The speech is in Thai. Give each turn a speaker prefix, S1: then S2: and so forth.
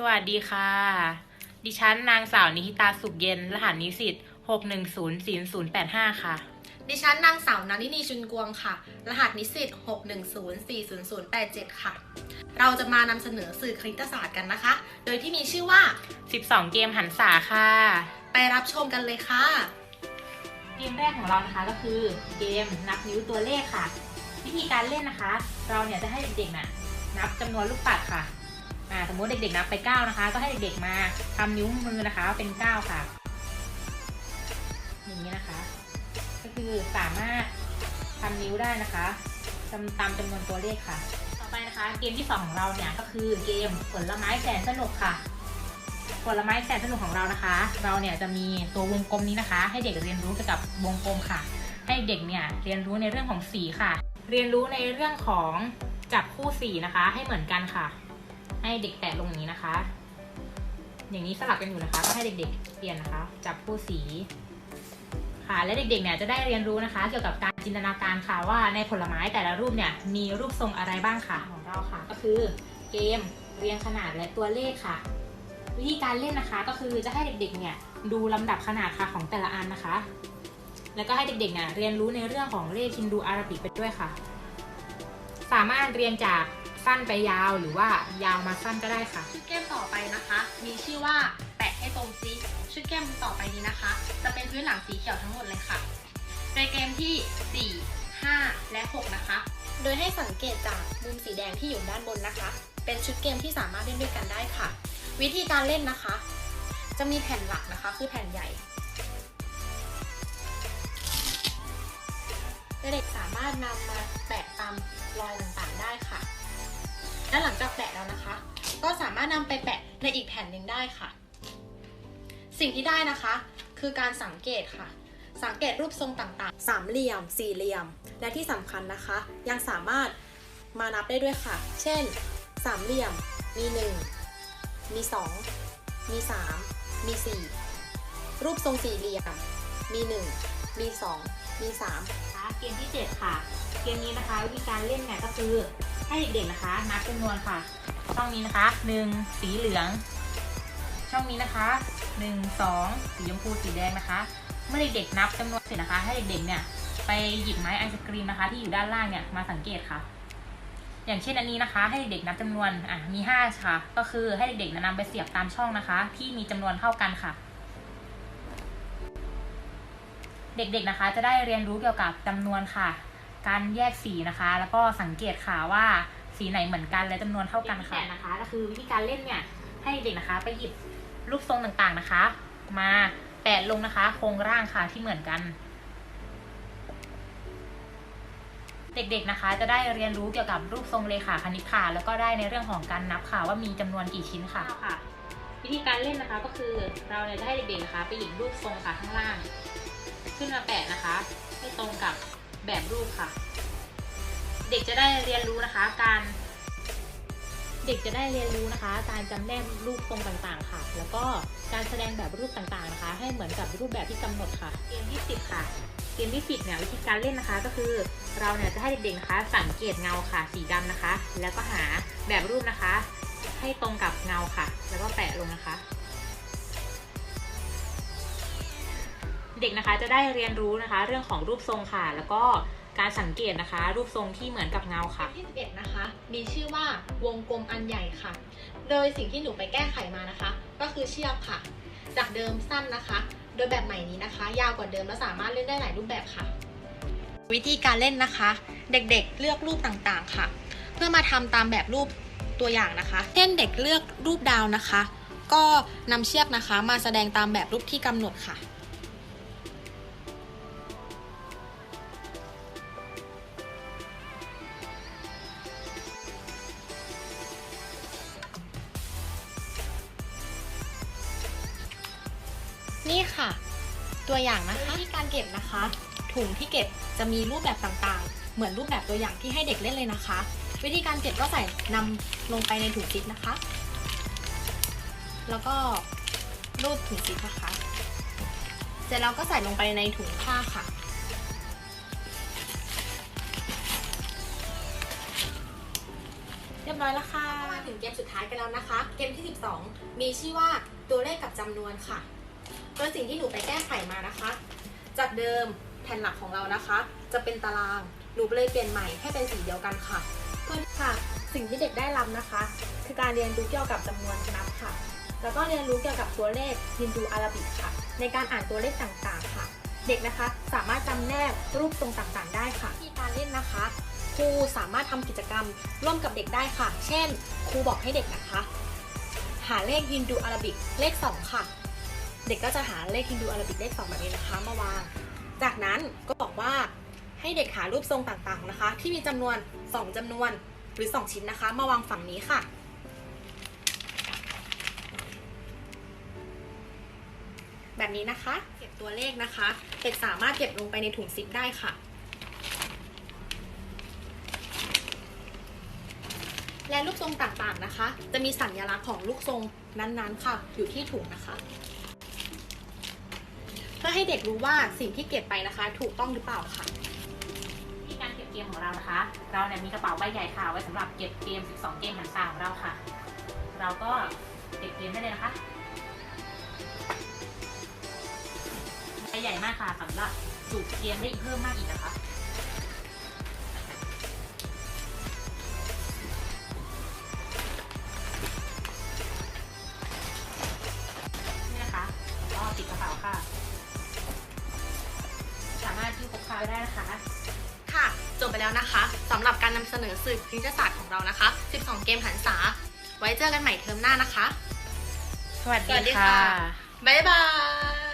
S1: สวัสดีค่ะ ดิฉันนางสาวนิธิตาสุขเย็น รหัสนิสิต6104085 ค่ะ
S2: ดิฉันนางสาวนานินีชุนกวงค่ะ รหัสนิสิต6104087 ค่ะ เราจะมานำเสนอสื่อคณิตศาสตร์กันนะคะ โดยที่มีชื่อว่า
S1: 12 เกมหันษาค่ะ
S2: ไปรับชมกันเลยค่ะ
S1: เกมแรกของเรานะคะก็คือ เกมนับนิ้วตัวเลขค่ะ วิธีการเล่นนะคะ เราเนี่ยจะให้เด็กๆน่ะนับจำนวนลูกปัดค่ะ อ่าสมมติเด็กๆนับไป 9 นะคะ ก็ให้เด็กๆมาทำนิ้วมือนะคะ เป็น 9 ค่ะ อย่างนี้นะคะ ก็คือสามารถทำนิ้วได้นะคะตามตามจำนวนตัวเลขค่ะ ต่อไปนะคะ เกมที่สองของเราเนี่ยก็คือเกมผลไม้แสนสนุกค่ะ ผลไม้แสนสนุกของเรานะคะ เราเนี่ยจะมีตัววงกลมนี้นะคะ ให้เด็กเรียนรู้เกี่ยวกับวงกลมค่ะ ให้เด็กเนี่ยเรียนรู้ในเรื่องของสีค่ะ เรียนรู้ในเรื่องของจับคู่สีนะคะ ให้เหมือนกันค่ะ ให้เด็กแตะลงอย่างนี้นะคะ อย่างนี้สลับกันอยู่นะคะก็ให้เด็กๆเปลี่ยนนะคะ จับคู่สีค่ะและเด็กๆเนี่ยจะได้เรียนรู้นะคะ เกี่ยวกับการจินตนาการค่ะว่าในผลไม้แต่ละรูปเนี่ยมีรูปทรงอะไรบ้างค่ะของเราค่ะ ก็คือเกมเรียงขนาดและตัวเลขค่ะ วิธีการเล่นนะคะก็คือจะให้เด็กๆเนี่ยดูลำดับขนาดค่ะของแต่ละอันนะคะ แล้วก็ให้เด็กๆเนี่ยเรียนรู้ในเรื่องของเลขฮินดูอาราบิกไปด้วยค่ะ สามารถเรียงจาก สั้นไปยาวหรือว่ายาวมาสั้นก็ได้ค่ะ
S2: ชุดเกมต่อไปนะคะ มีชื่อว่าแปะให้ตรงซิชุดเกมต่อไปนี้นะคะ จะเป็นพื้นหลังสีเขียวทั้งหมดเลยค่ะ ในเกมที่ 4 5 และ 6 นะคะ โดยให้สังเกตจากมุมสีแดงที่อยู่ด้านบนนะคะ เป็นชุดเกมที่สามารถเล่นด้วยกันได้ค่ะ วิธีการเล่นนะคะ จะมีแผ่นหลักนะคะ คือแผ่นใหญ่เด็กสามารถนำมาแปะตามรอยต่างๆได้ค่ะ และหลังจากแปะแล้วนะคะ ก็สามารถนำไปแปะในอีกแผ่นหนึ่งได้ค่ะ สิ่งที่ได้นะคะ คือการสังเกตค่ะ สังเกตรูปทรงต่างๆ สามเหลี่ยม สี่เหลี่ยม และที่สำคัญนะคะ ยังสามารถมานับได้ด้วยค่ะ เช่น สามเหลี่ยม มี 1 มี 2 มี 3 มี 4 รูปทรงสี่เหลี่ยม มี 1 มี 2 มี3
S1: นะคะเกมที่ 7 ค่ะ เกมนี้นะคะ วิธีการเล่นเนี่ยก็คือให้เด็กๆนะคะนับจำนวนค่ะ ช่องนี้นะคะ1สีเหลือง ช่องนี้นะคะ1 2สีชมพูสีแดงนะคะ เมื่อเด็กๆนับจำนวนเสร็จนะคะ ให้เด็กๆเนี่ยไปหยิบไม้ไอศกรีมนะคะ ที่อยู่ด้านล่างเนี่ยมาสังเกตค่ะ อย่างเช่นอันนี้นะคะ ให้เด็กๆนับจำนวนอะมี5ค่ะ ก็คือให้เด็กๆนำไปเสียบตามช่องนะคะ ที่มีจำนวนเท่ากันค่ะ เด็กๆนะคะ จะได้เรียนรู้เกี่ยวกับจำนวนค่ะ การแยกสีนะคะ แล้วก็สังเกตค่ะว่าสีไหนเหมือนกันและจำนวนเท่ากันค่ะนะคะก็คือวิธีการเล่นเนี่ยให้เด็กนะคะ ไปหยิบรูปทรงต่างๆนะคะ มาแปะลงนะคะ โครงร่างค่ะที่เหมือนกัน เด็กๆนะคะ จะได้เรียนรู้เกี่ยวกับรูปทรงเลขาคณิตค่ะแล้วก็ได้ในเรื่องของการนับค่ะว่ามีจำนวนกี่ชิ้นค่ะค่ะ วิธีการเล่นนะคะก็คือเราเนี่ยจะให้เด็กๆนะคะ ไปหยิบรูปทรงค่ะข้างล่าง ขึ้นมาแปะนะคะ ให้ตรงกับ แบบรูปค่ะ เด็กจะได้เรียนรู้นะคะ การเด็กจะได้เรียนรู้นะคะ การจำแนกรูปทรงต่างๆ ค่ะ แล้วก็การแสดงแบบรูปต่างๆนะคะ ให้เหมือนกับรูปแบบที่กำหนดค่ะ เกมที่สิบค่ะ เกมที่สิบเนี่ยวิธีการเล่นนะคะ ก็คือเราเนี่ยจะให้เด็กๆนะคะ สังเกตเงาค่ะ สีดำนะคะ แล้วก็หาแบบรูปนะคะ ให้ตรงกับเงาค่ะ แล้วก็แปะลงนะคะ เด็กนะคะจะได้เรียนรู้นะคะ เรื่องของรูปทรงค่ะ แล้วก็การสังเกตนะคะ รูปทรงที่เหมือนกับเงาค่ะ
S2: ที่11นะคะ มีชื่อว่าวงกลมอันใหญ่ค่ะ โดยสิ่งที่หนูไปแก้ไขมานะคะ ก็คือเชือกค่ะ จากเดิมสั้นนะคะ โดยแบบใหม่นี้นะคะ ยาวกว่าเดิมและสามารถเล่นได้หลายรูปแบบค่ะ วิธีการเล่นนะคะ เด็กๆเลือกรูปต่างๆค่ะ เพื่อมาทำตามแบบรูปตัวอย่างนะคะ เช่นเด็กเลือกรูปดาวนะคะ ก็นำเชือกนะคะ มาแสดงตามแบบรูปที่กำหนดค่ะ นี่ค่ะ ตัวอย่างนะคะวิธีการเก็บนะคะ ถุงที่เก็บจะมีรูปแบบต่างๆ เหมือนรูปแบบตัวอย่างที่ให้เด็กเล่นเลยนะคะ วิธีการเก็บก็ใส่นำลงไปในถุงซิปนะคะ แล้วก็รูดถุงซิปนะคะ เสร็จแล้วก็ใส่ลงไปในถุงผ้าค่ะ
S1: เรียบร้อยแล้วค่ะ
S2: ก็มาถึงเกมสุดท้ายกันแล้วนะคะ เกมที่ 12 มีชื่อว่าตัวเลขกับจำนวนค่ะ โดยสิ่งที่หนูไปแก้ไขมานะคะ จากเดิมแผ่นหลักของเรานะคะ จะเป็นตาราง หนูเลยเปลี่ยนใหม่ให้เป็นสีเดียวกันค่ะ เพื่อค่ะ สิ่งที่เด็กได้รับนะคะ คือการเรียนรู้เกี่ยวกับจำนวนนับค่ะ แล้วก็เรียนรู้เกี่ยวกับตัวเลขฮินดูอาราบิกค่ะ ในการอ่านตัวเลขต่างๆค่ะ เด็กนะคะสามารถจำแนกรูปทรงต่างๆ ได้ค่ะ ที่การเล่นนะคะครูสามารถทำกิจกรรมร่วมกับเด็กได้ค่ะ เช่น ครูบอกให้เด็กนะคะ หาเลขฮินดูอาราบิกเลข 2 ค่ะ เด็กก็จะหาเลขฮินดูอาราบิกเลข2แบบนี้นะคะมาวาง จากนั้นก็บอกว่าให้เด็กหารูปทรงต่างๆนะคะ ที่มีจำนวน 2จำนวนหรือ 2 ชิ้นนะคะ มาวางฝั่งนี้ค่ะ แบบนี้นะคะ เก็บตัวเลขนะคะ เด็กสามารถเก็บลงไปในถุงซิปได้ค่ะ และลูกทรงต่างๆนะคะ จะมีสัญลักษณ์ของลูกทรงนั้นๆค่ะ อยู่ที่ถุงนะคะ พื่อให้เด็กรู้ว่าสิ่งที่เก็บไปนะคะ ถูกต้องหรือเปล่าค่ะ
S1: ที่การเก็บเกมของเรานะคะ เราเนี่ยมีกระเป๋าใบใหญ่ค่ะไว้สำหรับเก็บเกม 12 เกมหันษาของเราค่ะ เราก็เก็บเกมได้เลยนะคะใบใหญ่มากค่ะสำหรับสูบเกมได้อีกเพิ่มมากอีกนะคะ
S2: แล้วนะคะสำหรับการนำเสนอสื่อคณิตศาสตร์ของเรานะคะ 12 เกมหันษา ไว้เจอกันใหม่เทอมหน้านะคะ
S1: สวัส
S2: สวัสดี
S1: ดี
S2: ค่ะ
S1: ค่ะ
S2: บ๊ายบาย